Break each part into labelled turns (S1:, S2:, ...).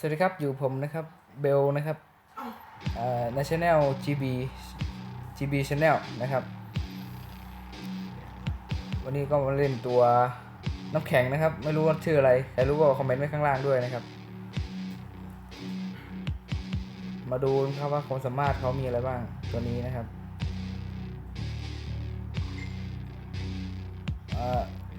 S1: สวัสดีครับ อยู่ผมนะครับเบลนะครับอ่าในช anel GB GB Channel นะครับ วันนี้ก็มาเล่นตัวน้ำแข็งนะครับ ไม่รู้ว่าชื่ออะไร ใครรู้ก็คอมเมนต์ไว้ข้างล่างด้วยนะครับ มาดูนะครับว่าความสามารถเขามีอะไรบ้างตัวนี้นะครับ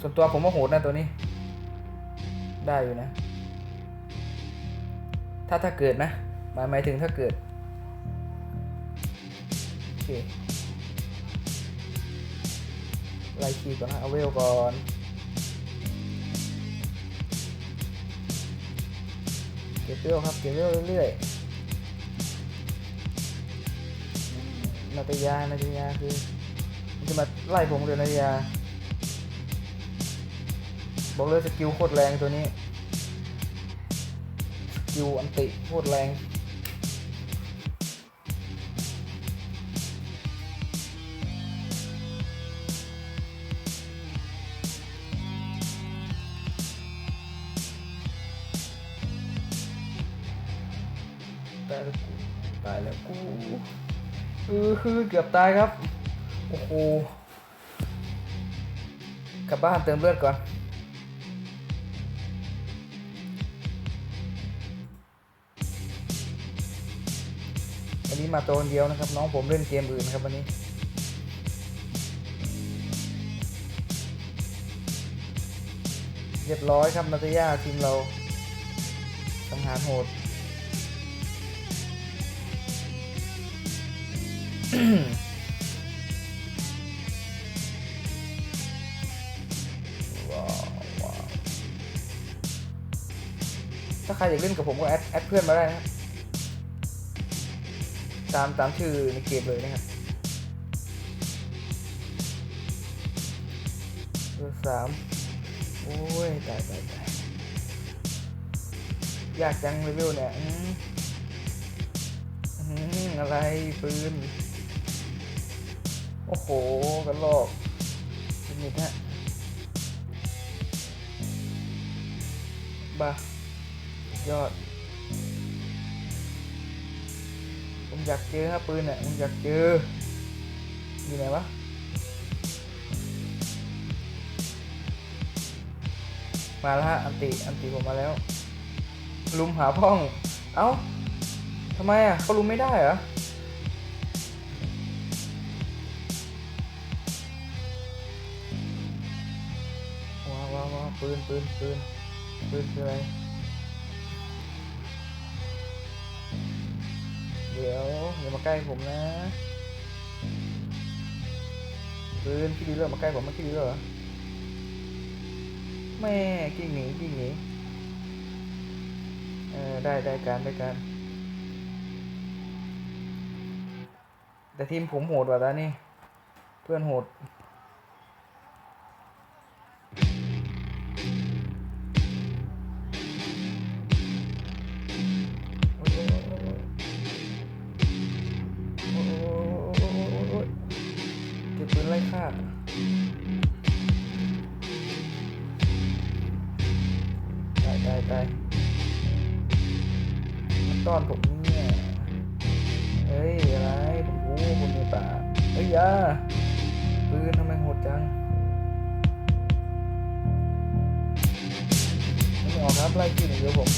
S1: ส่วนตัวผมว่าโหดนะตัวนี้ ได้อยู่นะ ถ้าถ้าเกิดนะหมายหมายถึงถ้าเกิดโอเคไล่คีก่อนนะเอาเวลก่อนเก็บเวลครับเก็บเวลเรื่อยๆนาตยานาตยาคือมันจะมาไล่ผมเลยนาตยาบอกเลยสกิลโคตรแรงตัวนี้ สกิลอันติโคตรแรงตายแล้วกูตายแล้วกูเออคือเกือบตายครับ โอ้โห กลับบ้านเติมเลือดก่อน วันนี้มาตัวคนเดียวนะครับ น้องผมเล่นเกมอื่นครับวันนี้เรียบร้อยครับนาตยาทีมเราสังหารโหดว้าวถ้าใครอยากเล่นกับผมก็แอดแอดเพื่อนมาได้นะครับ ตามตามชื่อในเกมเลยนะครับเบอร์สามโอ้ย ตายตายตายยากจังเลเวลเนี่ยอืมอะไรปืน โอ้โห กันลอกเป็นมิดฮะบ้ายอด อยากเจอครับปืนเนี่ยผมอยากเจออยู่ไหนวะมาแล้วฮะอันติอันติผมมาแล้ว ลุมหาพ่อง เอ้าทำไมอะเขาลุมไม่ได้เหรอว้าวว้าวว้าวปืนปืนปืนปืนคืออะไร มาใกล้ผมนะปืนพี่ดีเลอร์มาใกล้ผมมาพี่ดีเลิกเหรอแม่กิ้งหนีกิ้งหนีเออได้ได้การได้การแต่ทีมผมโหดกว่าตานี่เพื่อนโหด ตายตายมันต้อนผมเนี่ยเฮ้ยอะไรผมรู้ผมมีป่าเฮ้ยยาปืนทำไมโหดจังไม่ออกครับไล่กินเดียวผม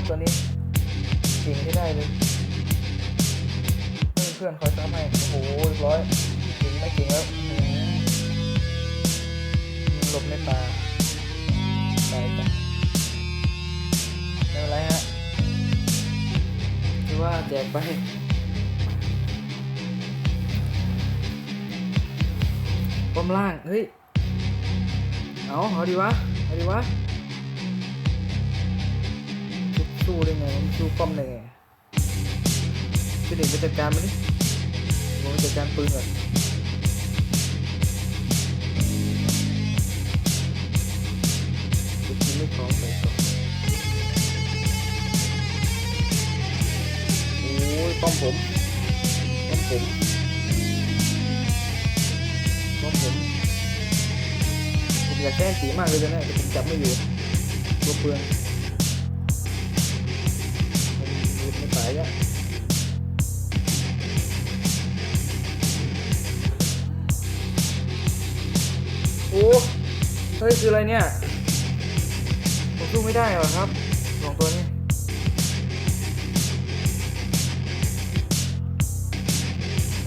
S1: ครับตัวนี้เก่งใช้ได้เลยไม่มีเพื่อนคอยซ้ำให้โอ้โหเรียบร้อยเก่งไม่เก่งแล้วหลบในป่าไปจ้ะไม่เป็นไรฮะคือว่าแจกไปป้อมล่าง เฮ้ย เอาเอาดีวะ เอาดีวะ สู้ได้ไงมันสู้ป้อมได้ไงพี่เด็กไปจัดการมันดิผมไปจัดการปืนก่อนจะไม่พร้อมไปก่อนโอ้ยป้อมผมป้อมผมป้อมผมผมอยากแก้สีมากเลยนะแต่ผมจับไม่อยู่ตัวเปลือง ดไม่ตายโอ้เฮ้ยคืออะไรเนี่ย ผมสู้ไม่ได้เหรอครับสองตัวนี้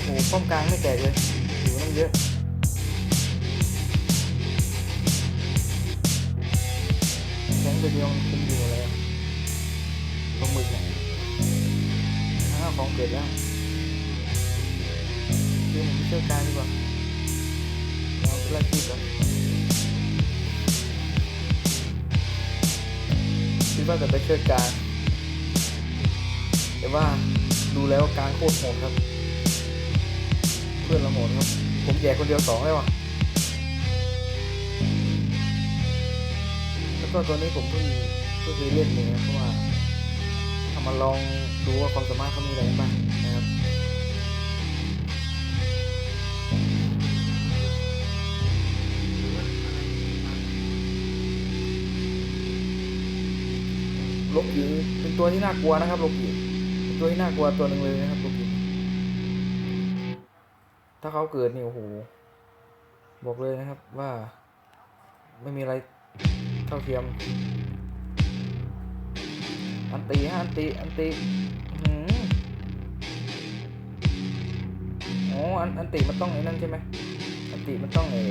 S1: โอ้โหป้อมกลางไม่แตกเลยอยู่นั่นเยอะแข็งตัวเดียวมัน ของเกิดแล้วเดี๋ยวผมไปเชี่ยวการดีกว่าเอาไปไล่ที่ก่อนคิดว่าจะไปเชี่ยวการแต่ว่าดูแล้วการโคตรโหดครับ เพื่อนเราโหดครับ ผมแย่คนเดียวสองได้ว่ะแล้วก็ตัวนี้ผมเพิ่งเพิ่งเคยเล่นเองนะเพราะว่า มาลองดูว่าความสามารถเขามีอะไรบ้างนะครับโลกิเป็นตัวที่น่ากลัวนะครับโลกิเป็นตัวที่น่ากลัวตัวหนึ่งเลยนะครับโลกิถ้าเขาเกิดนี่โอ้โหบอกเลยนะครับว่าไม่มีอะไรเท่าเทียม อันตีฮะอันตีอันตีอื้อหืออ๋ออันอันตีมันต้องไอ้นั่นใช่ไหมอันตีมันต้องไอ้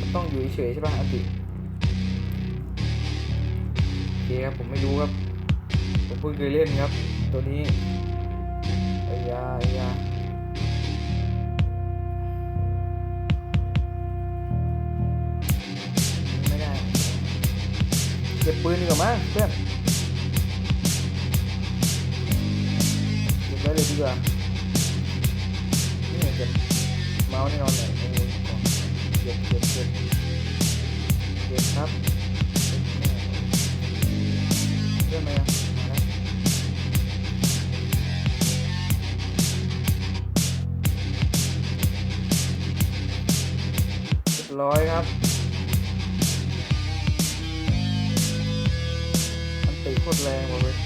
S1: มันต้องอยู่เฉยใช่ป่ะอันตีโอเคครับผมไม่รู้ครับผมเพิ่งเคยเล่นครับ ตัวนี้ไอ้ยาไอ้ยา ก็บปืนดีกว่ามั้งเพื่อนเก็บไว้เลยดีกว่านี่เก็บเมาส์แน่นอนเลยโอ้ยก่อนเก็บเก็บเก็บเก็บครับเก็บแน่เพื่อนไหมอะมาแล้วเรียบร้อยครับ คตรแรงบอกเลย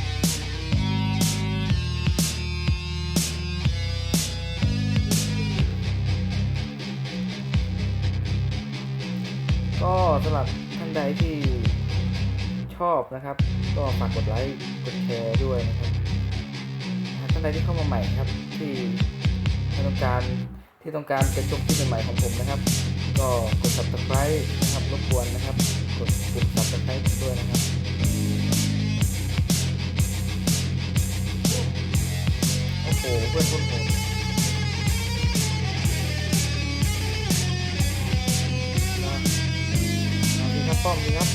S1: ก็สำหรับท่านใดที่ชอบนะครับ ก็ฝากกดไลค์กดแชร์ด้วยนะครับหากท่านใดที่เข้ามาใหม่ครับ ที่ต้องการที่ต้องการจะชมคลิปใหม่ของผมนะครับ ก็กด subscribe นะครับรบกวนนะครับ กดกด subscribe ด้วยนะครับ โอ้โหเพื่อนคนโหดนะเอาดีครับป้อมดีครับ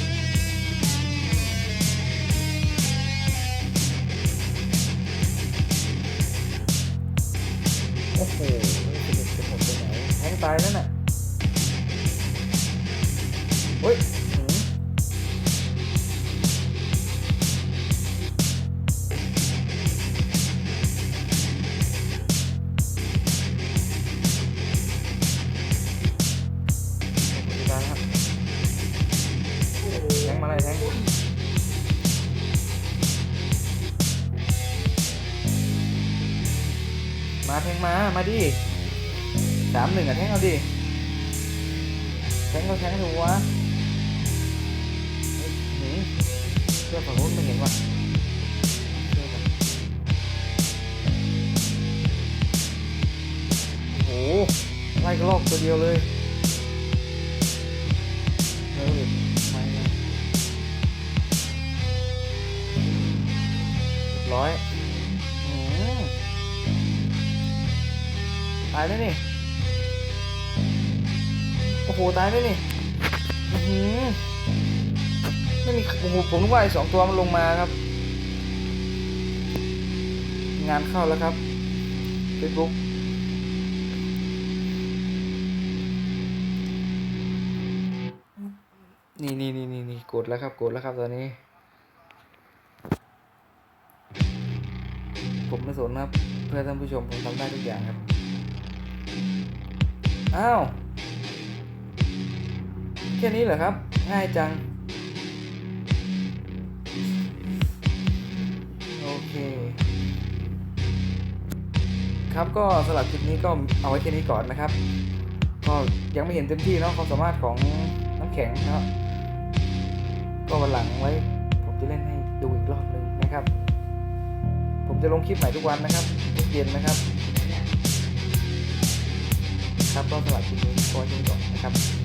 S1: โอ้โหสนุกจะหมดไปไหนแทงตายนั่นน่ะเฮ้ย แทงมา มาดิสามหนึ่งอะแทงเอาดิ แทงก็แทงถูวะหนีเพื่อฝั่งนู้นไม่เห็นว่ะโอ้โหไล่กระลอกตัวเดียวเลยเฮ้ยไม่ร้อย ตายแล้นี่ โอ้โห ตายแล้นี่อื้อหือไม่มีโอ้โหผมนึกว่าไอ้สองตัวมันลงมาครับ งานเข้าแล้วครับ Facebook นี่นี่นี่นี่นี่กดแล้วครับกดแล้วครับตอนนี้ ผมไม่สนครับ เพื่อท่านผู้ชมผมทำได้ทุกอย่างครับ อ้าวค่นี้เหรอครับ ง่ายจัง โอเค ครับก็สำหรับคลิปนี้ก็เอาไว้แค่นี้ก่อนนะครับ ก็ยังไม่เห็นเต็มที่เนาะความสามารถของน้ำแข็งเนาะก็วันหลังไว้ ผมจะเล่นให้ดูอีกรอบหนึ่งนะครับ ผมจะลงคลิปใหม่ทุกวันนะครับทุกเย็นนะครับ ครับก็สำหรับคลิปนี้ขอจบก่อนนะครับ